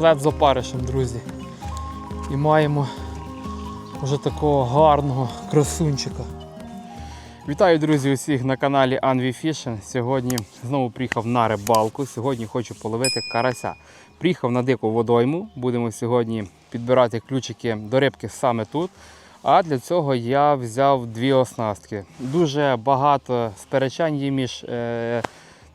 флет з опаришем, друзі. І маємо вже такого гарного красунчика. Вітаю, друзі, усіх на каналі Anvi Fishing. Сьогодні знову приїхав на рибалку. Сьогодні хочу половити карася. Приїхав на дику водойму. Будемо сьогодні підбирати ключики до рибки саме тут. А для цього я взяв дві оснастки. Дуже багато сперечань є між е,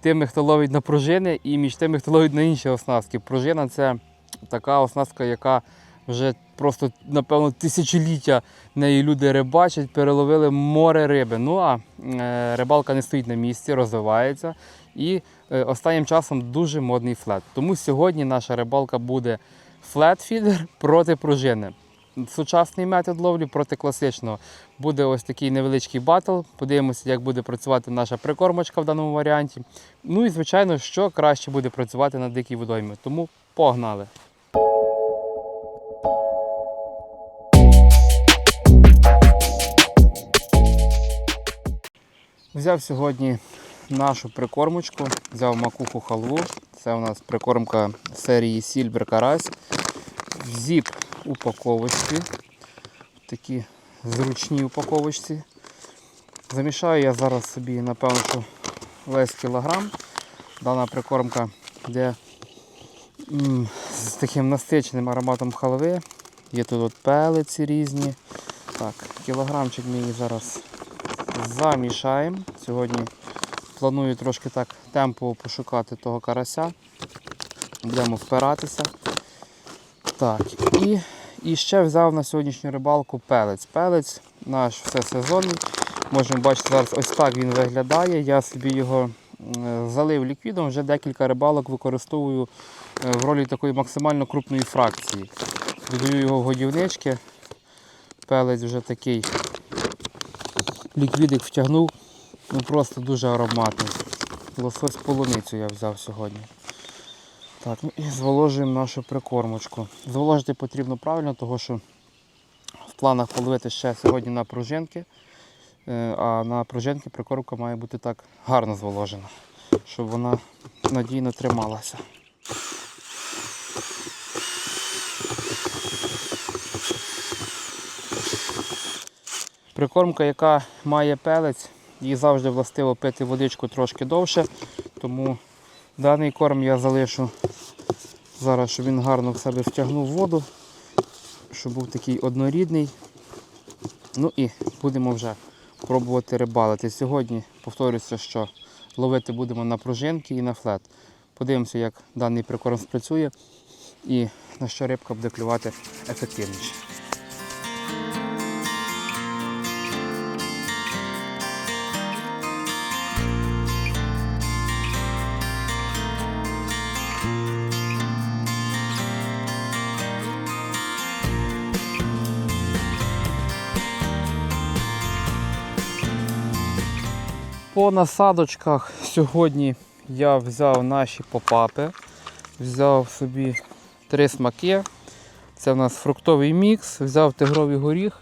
тими, хто ловить на пружини, і між тими, хто ловить на інші оснастки. Пружина це така оснастка, яка вже просто, напевно, тисячоліття неї люди рибачать, переловили море риби. Ну а е, рибалка не стоїть на місці, розвивається. І е, останнім часом дуже модний флет. Тому сьогодні наша рибалка буде флет-фідер проти пружини. Сучасний метод ловлі проти класичного. Буде ось такий невеличкий батл. Подивимося, як буде працювати наша прикормочка в даному варіанті. Ну і звичайно, що краще буде працювати на дикій водоймі. Тому погнали! Взяв сьогодні нашу прикормочку, взяв макуху халву. Це у нас прикормка серії Silver Карась. В зіп упаковочці. Такі зручні упаковочці. Замішаю я зараз собі, напевно, що весь кілограм. Дана прикормка йде м, з таким насиченим ароматом халви. Є тут от пелиці різні. Так, кілограмчик ми її зараз замішаємо. Сьогодні планую трошки так темпово пошукати того карася. Будемо впиратися. Так, і, і ще взяв на сьогоднішню рибалку пелець. Пелець наш всесезонний. Можемо бачити, зараз ось так він виглядає. Я собі його залив ліквідом, вже декілька рибалок використовую е, в ролі такої максимально крупної фракції. Додаю його в годівнички. Пелець вже такий ліквідик втягнув. Ну просто дуже ароматний. Лосось полуницю я взяв сьогодні. Так, ну і зволожуємо нашу прикормочку. Зволожити потрібно правильно, тому що в планах половити ще сьогодні на пружинки. Е, А на пружинки прикормка має бути так гарно зволожена, щоб вона надійно трималася. Прикормка, яка має пелець, їй завжди властиво пити водичку трошки довше, тому даний корм я залишу зараз, щоб він гарно в себе втягнув воду, щоб був такий однорідний. Ну і будемо вже пробувати рибалити. Сьогодні повторюся, що ловити будемо на пружинки і на флет. Подивимося, як даний прикорм спрацює і на що рибка буде клювати ефективніше. По насадочках сьогодні я взяв наші попапи, взяв собі три смаки. Це в нас фруктовий мікс, взяв тигровий горіх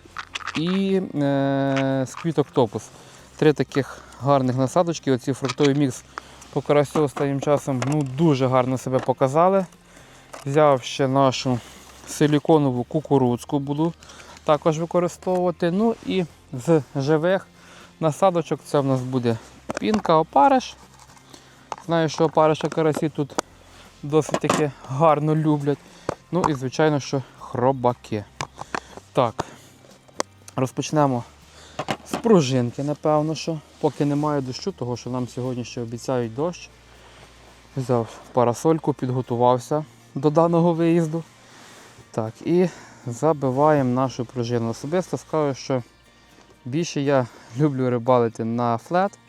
і е, сквіт октопус. Три таких гарних насадочки. Оці фруктовий мікс по карасю останнім часом ну, дуже гарно себе показали. Взяв ще нашу силіконову кукурудзку, буду також використовувати. Ну і з живих насадочок це в нас буде пінка опариш. Знаю, що опариша карасі тут досить таки гарно люблять. Ну і звичайно, що хробаки. Так, розпочнемо з пружинки, напевно, що поки немає дощу, того що нам сьогодні ще обіцяють дощ. Взяв парасольку, підготувався до даного виїзду. Так, і забиваємо нашу пружину. Особисто скажу, що більше я люблю рибалити на флет.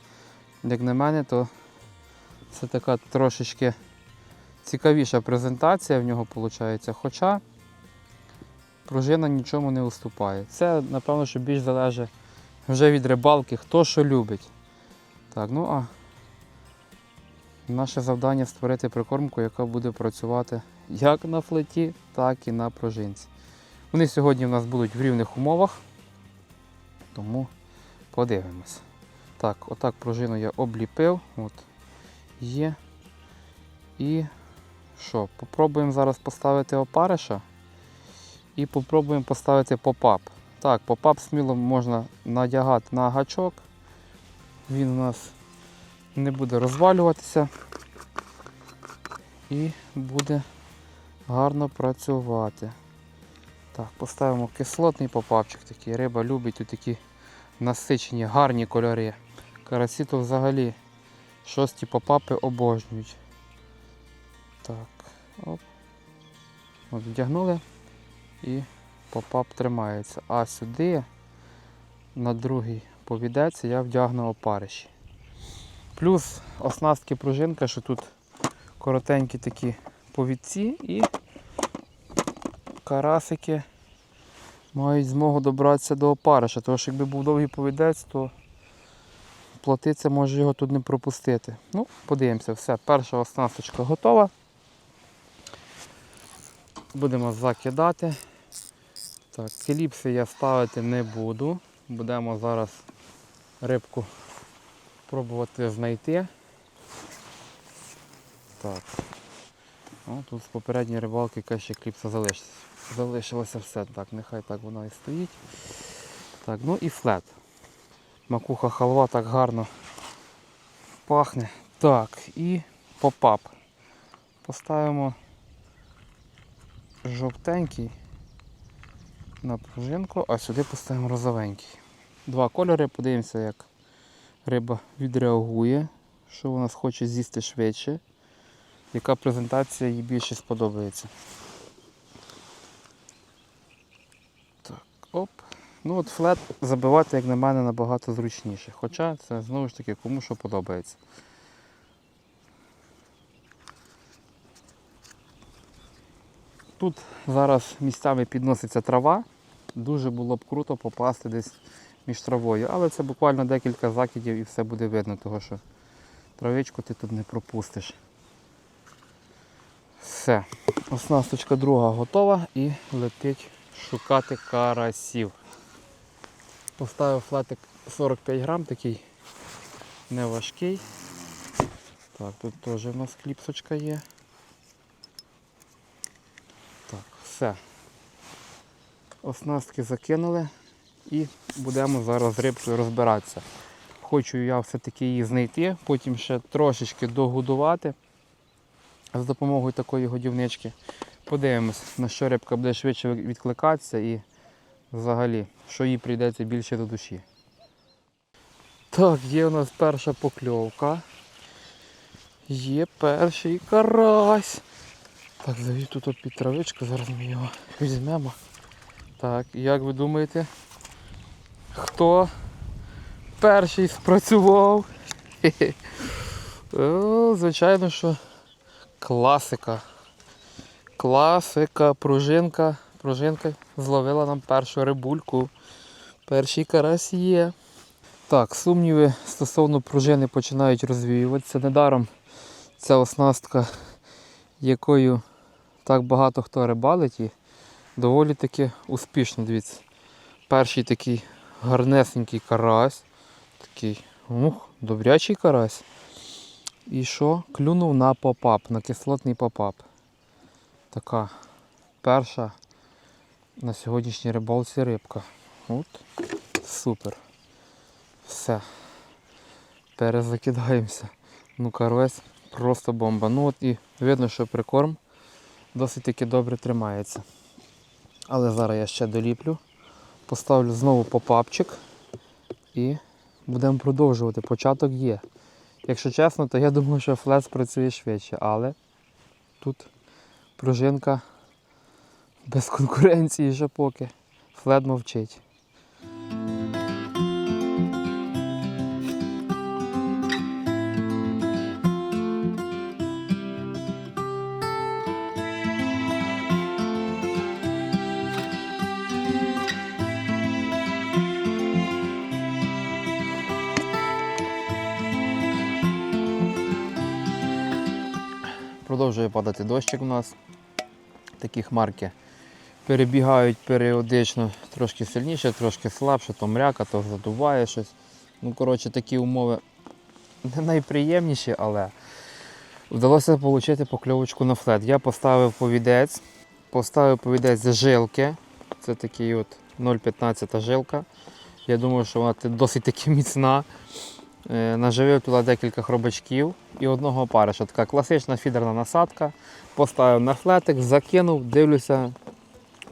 Як на мене, то це така трошечки цікавіша презентація в нього виходить. Хоча пружина нічому не уступає. Це, напевно, що більш залежить вже від рибалки, хто що любить. Так, ну а наше завдання створити прикормку, яка буде працювати як на флеті, так і на пружинці. Вони сьогодні в нас будуть в рівних умовах, тому подивимось. Так, отак пружину я обліпив. От, є. І що, попробуємо зараз поставити опариша і попробуємо поставити попап. Так, попап сміло можна надягати на гачок. Він у нас не буде розвалюватися і буде гарно працювати. Так, поставимо кислотний попапчик такий. Риба любить тут такі насичені, гарні кольори. Карасі то взагалі шості попапи обожнюють. Так, оп. От вдягнули і попап тримається. А сюди на другий повідець я вдягну опариші. Плюс оснастки пружинка, що тут коротенькі такі повідці і карасики мають змогу добратися до опариша. Тому що якби був довгий повідець, то платиця може його тут не пропустити. Ну, подивимося, все, перша оснасточка готова. Будемо закидати. Так, кліпси я ставити не буду. Будемо зараз рибку пробувати знайти. Так. О, тут з попередньої рибалки ще кліпса залишилася. Залишилося все. Так, нехай так вона і стоїть. Так, ну і флет. Макуха халва так гарно пахне. Так, і попап. Поставимо жовтенький на пружинку, а сюди поставимо розовенький. Два кольори, подивимося, як риба відреагує, що вона хоче з'їсти швидше, яка презентація їй більше сподобається. Так, оп. Ну от флет забивати, як на мене, набагато зручніше. Хоча це знову ж таки кому що подобається. Тут зараз місцями підноситься трава. Дуже було б круто попасти десь між травою. Але це буквально декілька закидів і все буде видно, того що травичку ти тут не пропустиш. Все. Оснасточка друга готова і летить шукати карасів. Поставив флетик 45 грам, такий неважкий. Так, тут теж у нас кліпсочка є. Так, все. Оснастки закинули і будемо зараз рибкою розбиратися. Хочу я все-таки її знайти, потім ще трошечки догодувати з допомогою такої годівнички. Подивимось, на що рибка буде швидше відкликатися і взагалі, що їй прийдеться більше до душі. Так, є у нас перша покльовка. Є перший карась. Так, завів тут під травичку, зараз ми його візьмемо. Так, як ви думаєте, хто перший спрацював? О, звичайно, що класика. Класика, пружинка. Пружинка зловила нам першу рибульку. Перший карась є. Так, сумніви стосовно пружини починають розвіюватися. Недаром ця оснастка, якою так багато хто рибалить і доволі таки успішно, дивіться. Перший такий гарнесенький карась. Такий ух, добрячий карась. І що? Клюнув на попап, на кислотний попап. Така перша на сьогоднішній рибалці рибка. От, супер. Все. Перезакидаємося. Ну, карась просто бомба. Ну от і видно, що прикорм досить таки добре тримається. Але зараз я ще доліплю. Поставлю знову попапчик і будемо продовжувати. Початок є. Якщо чесно, то я думаю, що флес працює швидше, але тут пружинка без конкуренції ще поки. Флет мовчить. Продовжує падати дощик у нас. Такі хмарки перебігають періодично трошки сильніше, трошки слабше, то мряка, то задуває щось. Ну, коротше, такі умови не найприємніші, але Вдалося отримати покльовочку на флет. Я поставив повідець, поставив повідець жилки. Це такий от 0,15 жилка. Я думаю, що вона досить таки міцна. Е, Наживив туди декілька хробачків і одного опариша. Така класична фідерна насадка. Поставив на флетик, закинув, дивлюся,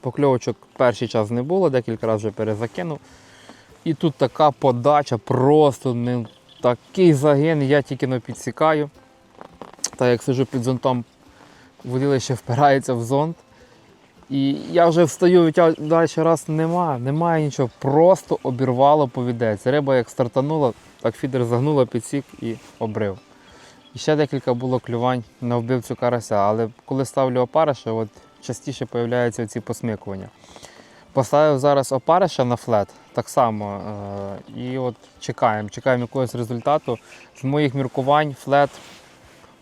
покльовочок перший час не було, декілька разів вже перезакинув. І тут така подача, просто не, такий загин, я тільки не підсікаю. Та як сижу під зонтом, водилище впирається в зонт. І я вже встаю, далі раз нема, немає нічого. Просто обірвало повідець. Риба як стартанула, так фідер загнула, підсік і обрив. І ще декілька було клювань на вбивцю карася, але коли ставлю опариша, от частіше з'являються ці посмикування. Поставив зараз опариша на флет, так само. е, І от чекаємо, чекаємо якогось результату. З моїх міркувань флет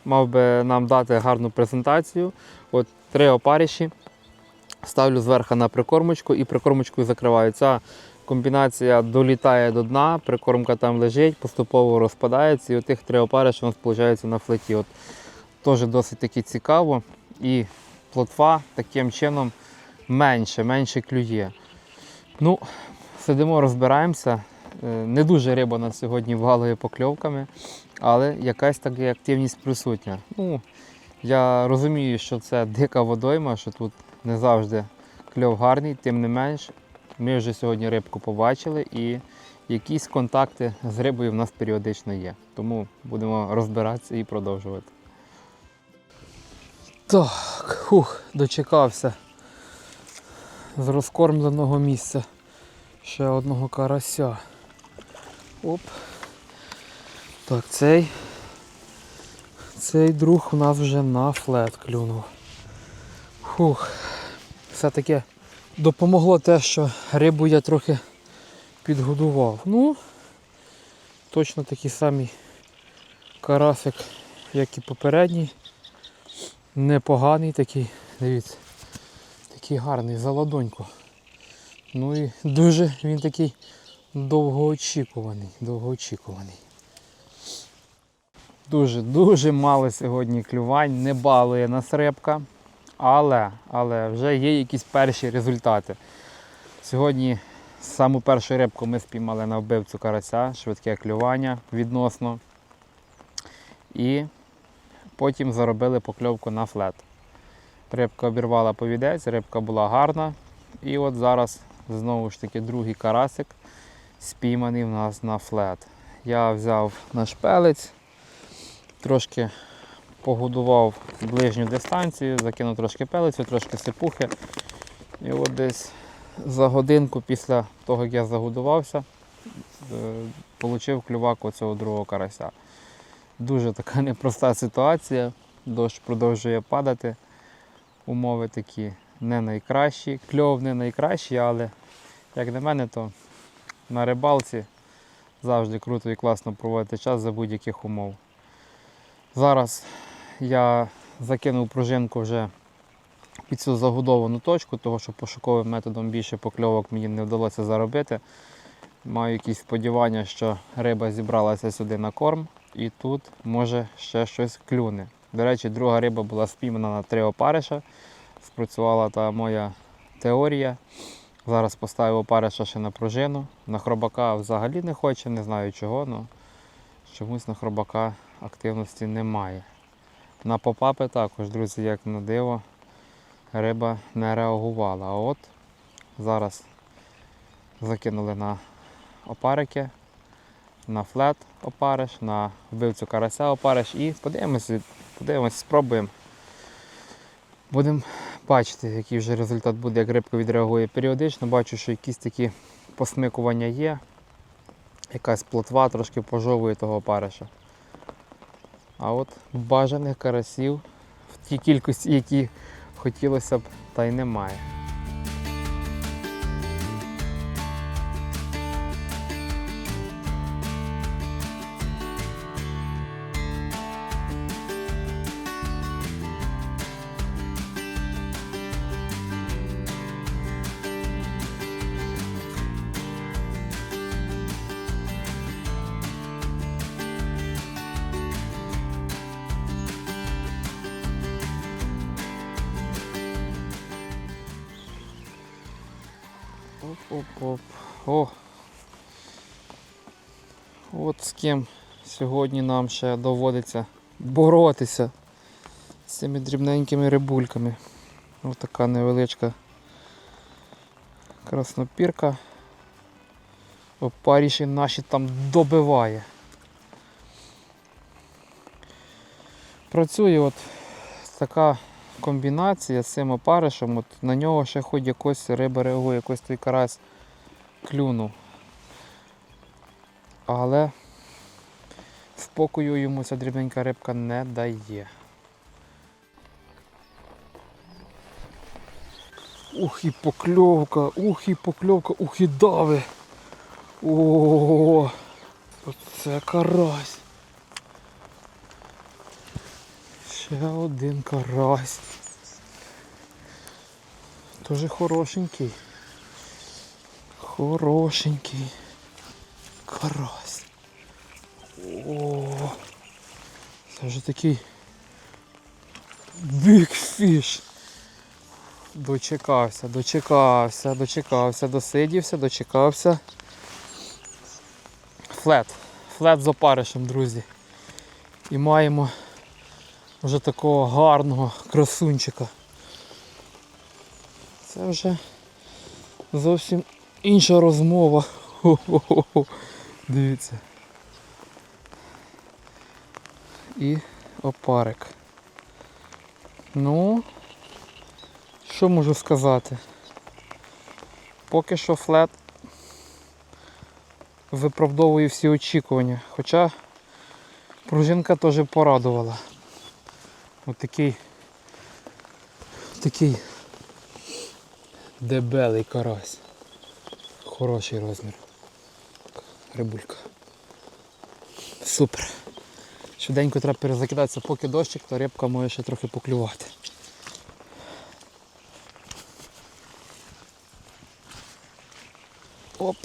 мав би нам дати гарну презентацію. От три опариші. Ставлю зверху на прикормочку і прикормочкою закриваю. Ця комбінація долітає до дна, прикормка там лежить, поступово розпадається, і отих три опариші у нас виходить на флеті. От, теж досить таки цікаво. І плотва таким чином менше, менше клює. Ну, сидимо, розбираємося. Е, Не дуже риба на сьогодні валує покльовками, але якась така активність присутня. Ну, я розумію, що це дика водойма, що тут не завжди кльов гарний, тим не менш, ми вже сьогодні рибку побачили і якісь контакти з рибою в нас періодично є. Тому будемо розбиратися і продовжувати. Так, хух, дочекався з розкормленого місця ще одного карася. Оп. Так, цей. Цей друг у нас вже на флет клюнув. Фух. Все-таки допомогло те, що рибу я трохи підгодував. Ну, точно такий самий карасик, як і попередній. Непоганий такий, дивіться, такий гарний, за ладоньку. Ну і дуже він такий довгоочікуваний, довгоочікуваний. Дуже-дуже мало сьогодні клювань, не балує нас рибка, але, але вже є якісь перші результати. Сьогодні саму першу рибку ми спіймали на вбивцю карася, швидке клювання відносно. І потім заробили покльовку на флет. Рибка обірвала повідець, рибка була гарна. І от зараз знову ж таки другий карасик спійманий в нас на флет. Я взяв наш пелець, трошки погодував ближню дистанцію, закинув трошки пелецю, трошки сипухи. І от десь за годинку після того, як я загодувався, отримав клювак оцього другого карася. Дуже така непроста ситуація. Дощ продовжує падати. Умови такі не найкращі. Кльов не найкращий, але як на мене, то на рибалці завжди круто і класно проводити час за будь-яких умов. Зараз я закинув пружинку вже під цю загодовану точку, тому що пошуковим методом більше покльовок мені не вдалося заробити. Маю якісь сподівання, що риба зібралася сюди на корм і тут може ще щось клюне. До речі, друга риба була спіймана на три опариша. Спрацювала та моя теорія. Зараз поставив опариша ще на пружину. На хробака взагалі не хоче, не знаю чого, але чомусь на хробака активності немає. На попапи також, друзі, як на диво, риба не реагувала. А от зараз закинули на опарики, на флет опариш, на вбивцю карася опариш і подивимося, подивимося, спробуємо. Будемо бачити, який вже результат буде, як рибка відреагує періодично. Бачу, що якісь такі посмикування є. Якась плотва трошки пожовує того опариша. А от бажаних карасів в тій кількості, які хотілося б, та й немає. От з ким сьогодні нам ще доводиться боротися з цими дрібненькими рибульками. Ось така невеличка краснопірка. Опаріші наші там добиває. Працює от така комбінація з цим опаришем, от на нього ще хоч якось риба реагує, якось той карась клюнув. Але спокою йому ця дрібненька рибка не дає. Ух і покльовка, ух і покльовка, ух і дави. О, оце карась. Ще один карась. Тоже хорошенький. Хорошенький. Карась. О, це вже такий fish. Дочекався, дочекався, дочекався, досидівся, дочекався. Флет. Флет з опаришем, друзі. І маємо вже такого гарного красунчика. Це вже зовсім інша розмова. Хо-хо-хо. Дивіться. І опарик. Ну, що можу сказати? Поки що флет виправдовує всі очікування. Хоча пружинка теж порадувала. Ось такий такий дебелий карась. Хороший розмір. Рибулька. Супер. Швиденько треба перезакидатися, поки дощик, то рибка може ще трохи поклювати. Оп.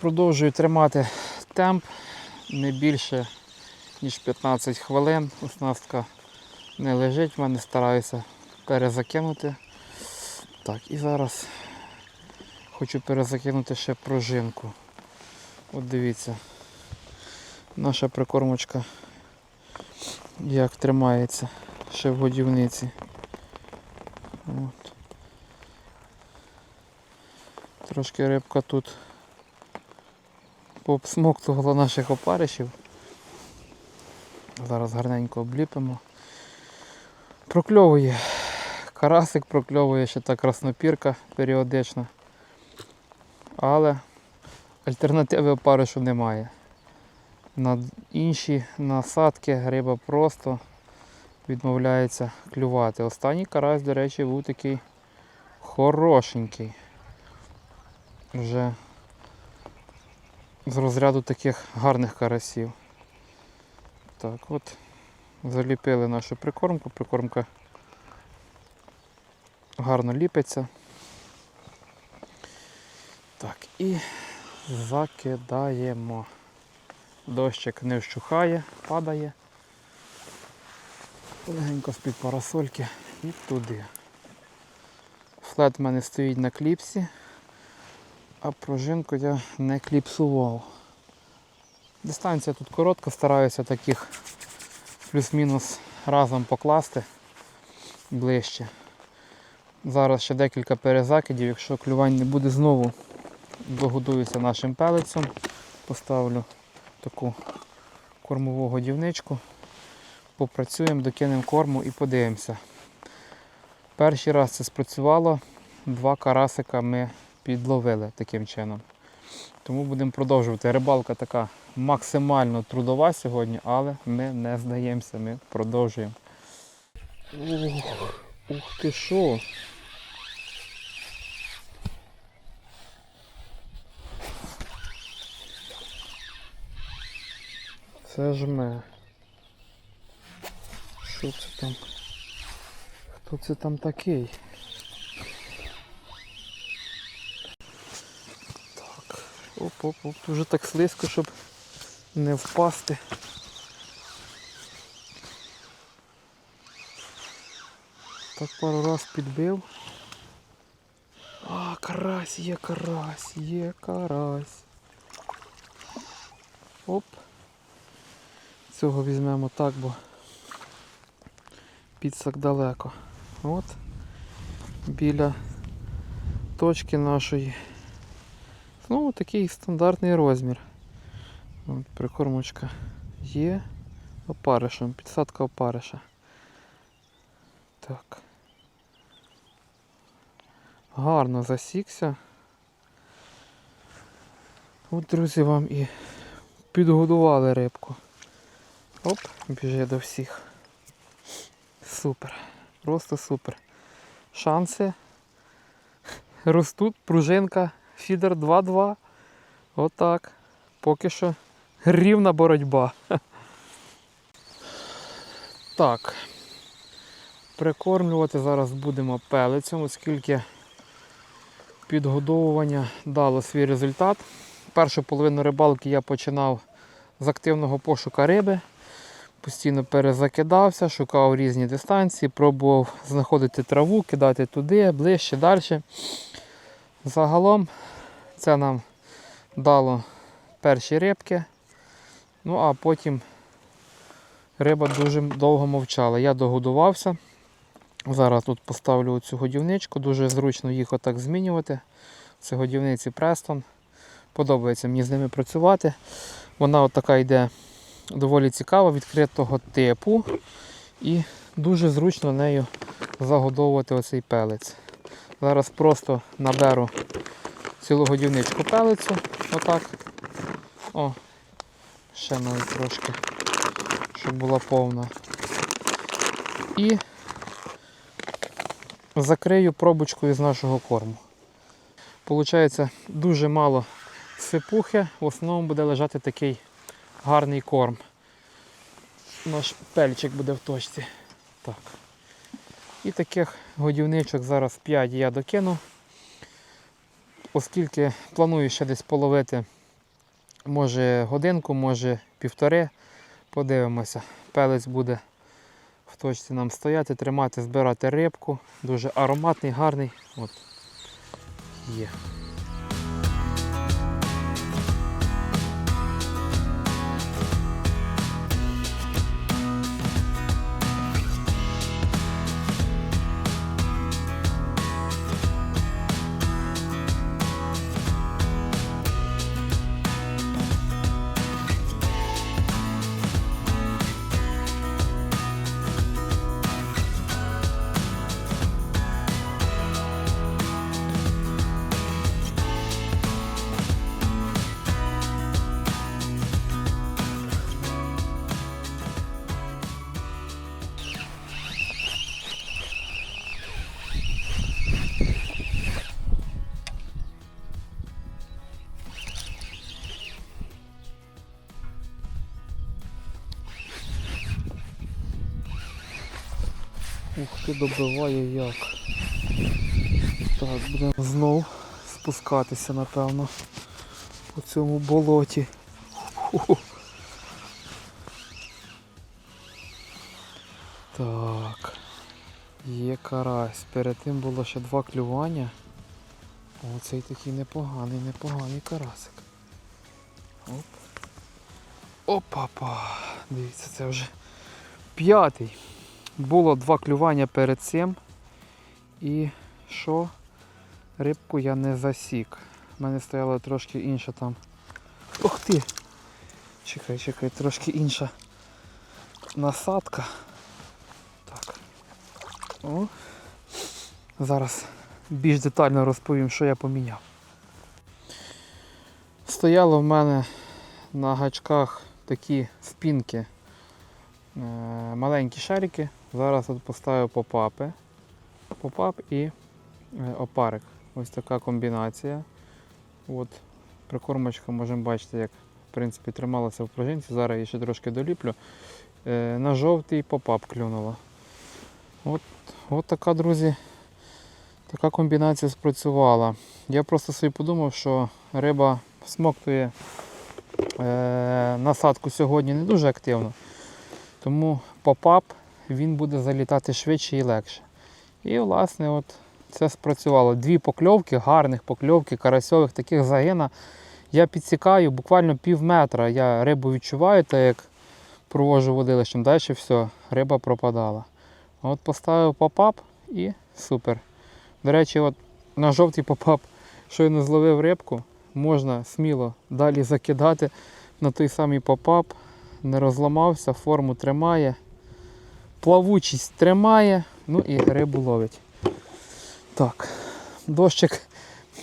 Продовжую тримати темп не більше ніж 15 хвилин. Оснастка не лежить, в мене стараюся перезакинути. Так, і зараз хочу перезакинути ще пружинку. От дивіться, наша прикормочка як тримається ще в годівниці. От. Трошки рибка тут пообсмоктувала наших опаришів. Зараз гарненько обліпимо. Прокльовує. Карасик прокльовує ще та краснопірка періодично. Але альтернативи опаришу немає. На інші насадки риба просто відмовляється клювати. Останній карась, до речі, був такий хорошенький. Вже з розряду таких гарних карасів. Так, от заліпили нашу прикормку. Прикормка гарно ліпиться. Так, і закидаємо. Дощик не вщухає, падає. Легенько з-під парасольки і туди. Флет в мене стоїть на кліпсі, а пружинку я не кліпсував. Дистанція тут коротка, стараюся таких плюс-мінус разом покласти ближче. Зараз ще декілька перезакидів, якщо клювань не буде знову, догодуюся нашим пелицем, поставлю таку кормову годівничку, попрацюємо, докинемо корму і подивимося. Перший раз це спрацювало, два карасика ми підловили таким чином. Тому будемо продовжувати. Рибалка така максимально трудова сьогодні, але ми не здаємося, ми продовжуємо. Ух, ти що! Це жме. Що це там? Хто це там такий? Так. Оп-оп-оп, вже так слизько, щоб не впасти. Так пару раз підбив. А, карась, є карась, є карась. Оп. Цього візьмемо так, бо підсак далеко. От. Біля точки нашої. Знову такий стандартний розмір. От, прикормочка є опаришем, підсадка опариша. Так. Гарно засікся. От, друзі, вам і підгодували рибку. Оп, біжи до всіх. Супер. Просто супер. Шанси. Ростуть, пружинка, фідер 2-2. Отак. Поки що рівна боротьба. Так. Прикормлювати зараз будемо пелицем, оскільки підгодовування дало свій результат. Першу половину рибалки я починав з активного пошука риби. Постійно перезакидався, шукав різні дистанції, пробував знаходити траву, кидати туди, ближче, далі. Загалом це нам дало перші рибки. Ну а потім риба дуже довго мовчала. Я догодувався. Зараз тут поставлю цю годівничку, дуже зручно їх отак змінювати. Це годівниці Preston. Подобається мені з ними працювати. Вона от така йде доволі цікава, відкритого типу. І дуже зручно нею загодовувати оцей пелець. Зараз просто наберу цілу годівничку пелецю. Отак. О, ще навіть трошки, щоб була повна. І закрию пробочкою з нашого корму. Получається дуже мало сипухи, в основному буде лежати такий гарний корм. Наш пельчик буде в точці. Так. І таких годівничок зараз 5 я докину. Оскільки планую ще десь половити, може годинку, може півтори. Подивимося. Пелець буде в точці нам стояти, тримати, збирати рибку. Дуже ароматний, гарний. От. Є. ти добиває як. Так, будемо знов спускатися, напевно, по цьому болоті. Так. Є карась. Перед тим було ще два клювання. Оцей такий непоганий, непоганий карасик. Оп. Опа-па. Дивіться, це вже п'ятий. Було два клювання перед цим. І що? Рибку я не засік. У мене стояла трошки інша там. Ух ти! Чекай, чекай, трошки інша насадка. Так. О. Зараз більш детально розповім, що я поміняв. Стояло в мене на гачках такі спінки, е, маленькі шарики. Зараз от поставив попапи. Попап і е, опарик. Ось така комбінація. От Прикормочка можемо бачити, як в принципі, трималася в пружинці. Зараз її ще трошки доліплю. Е, На жовтий попап клюнула. От, от така, друзі, така комбінація спрацювала. Я просто собі подумав, що риба смоктує е, насадку сьогодні не дуже активно. Тому попап він буде залітати швидше і легше. І, власне, от це спрацювало. Дві покльовки, гарних покльовки, карасьових, таких загина. Я підсікаю буквально пів метра. Я рибу відчуваю, так як провожу водилищем. Далі все, риба пропадала. От поставив попап і супер. До речі, от на жовтий попап щойно зловив рибку, можна сміло далі закидати на той самий попап. Не розламався, форму тримає, плавучість тримає, ну і рибу ловить. Так, дощик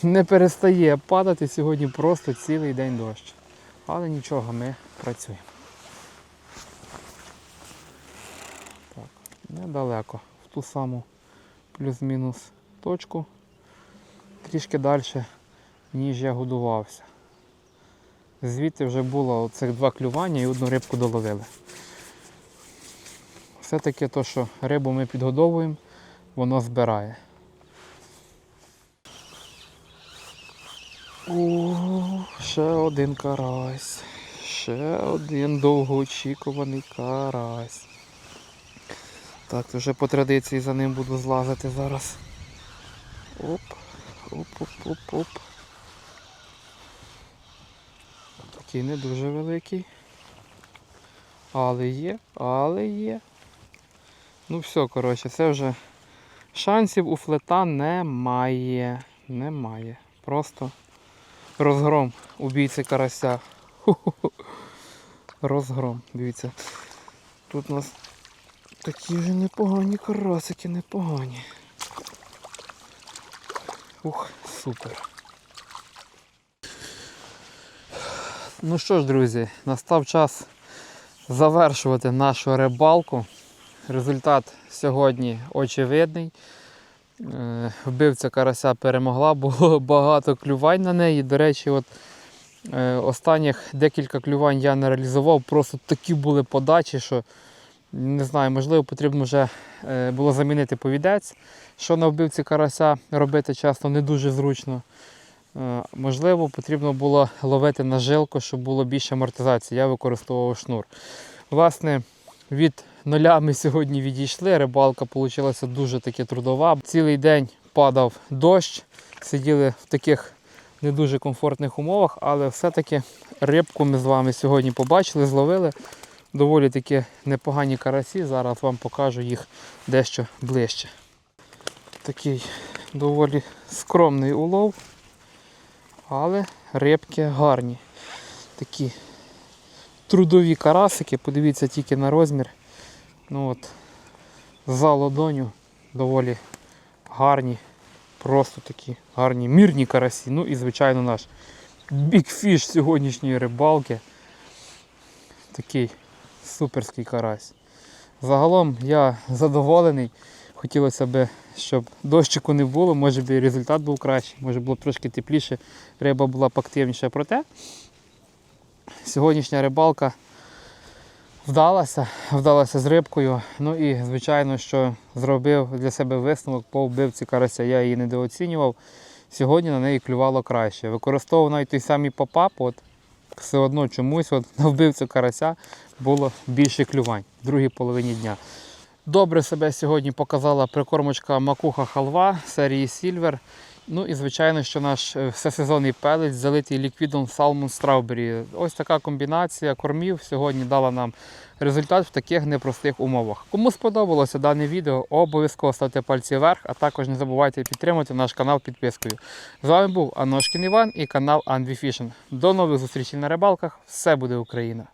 не перестає падати сьогодні просто цілий день дощ. Але нічого, ми працюємо. Так, недалеко, в ту саму плюс-мінус точку. Трішки далі, ніж я годувався. Звідти вже було оцих два клювання і одну рибку доловили. Все-таки то, що рибу ми підгодовуємо, воно збирає. О, ще один карась. Ще один довгоочікуваний карась. Так, вже по традиції за ним буду злазити зараз. Оп, оп, оп, оп, оп. Такий не дуже великий. Але є, але є. Ну все, коротше, це вже шансів у флета немає. Немає. Просто розгром убійці карася. Ху-ху-ху. Розгром. Дивіться. Тут у нас такі вже непогані карасики, непогані. Ух, супер. Ну що ж, друзі, настав час завершувати нашу рибалку. Результат сьогодні очевидний. Е, Вбивця карася перемогла, було багато клювань на неї. До речі, от е, останніх декілька клювань я не реалізував, просто такі були подачі, що не знаю, можливо, потрібно вже е, було замінити повідець. Що на вбивці карася робити часто не дуже зручно. Можливо, потрібно було ловити на жилку, щоб було більше амортизації. Я використовував шнур. Власне, від нуля ми сьогодні відійшли. Рибалка вийшла дуже таки трудова. Цілий день падав дощ, сиділи в таких не дуже комфортних умовах, але все-таки рибку ми з вами сьогодні побачили, зловили. Доволі таки непогані карасі. Зараз вам покажу їх дещо ближче. Такий доволі скромний улов. Але рибки гарні. Такі трудові карасики, подивіться тільки на розмір. Ну от, за ладоню доволі гарні, просто такі гарні мірні карасі. Ну і звичайно наш бікфіш сьогоднішньої рибалки. Такий суперський карась. Загалом я задоволений. Хотілося б, щоб дощику не було, може б і результат був кращий, може було б трошки тепліше, риба була б активніша. Проте сьогоднішня рибалка вдалася, вдалася з рибкою. Ну і, звичайно, що зробив для себе висновок по вбивці карася, я її недооцінював. Сьогодні на неї клювало краще. Використовував навіть той самий попап, от все одно чомусь от, на вбивцю карася було більше клювань в другій половині дня. Добре себе сьогодні показала прикормочка макуха халва серії Silver. Ну і звичайно, що наш е, всесезонний пелець залитий ліквідом Salmon Strawberry. Ось така комбінація кормів сьогодні дала нам результат в таких непростих умовах. Кому сподобалося дане відео, обов'язково ставте пальці вверх, а також не забувайте підтримати наш канал підпискою. З вами був Аношкін Іван і канал Fishing. До нових зустрічей на рибалках. Все буде Україна!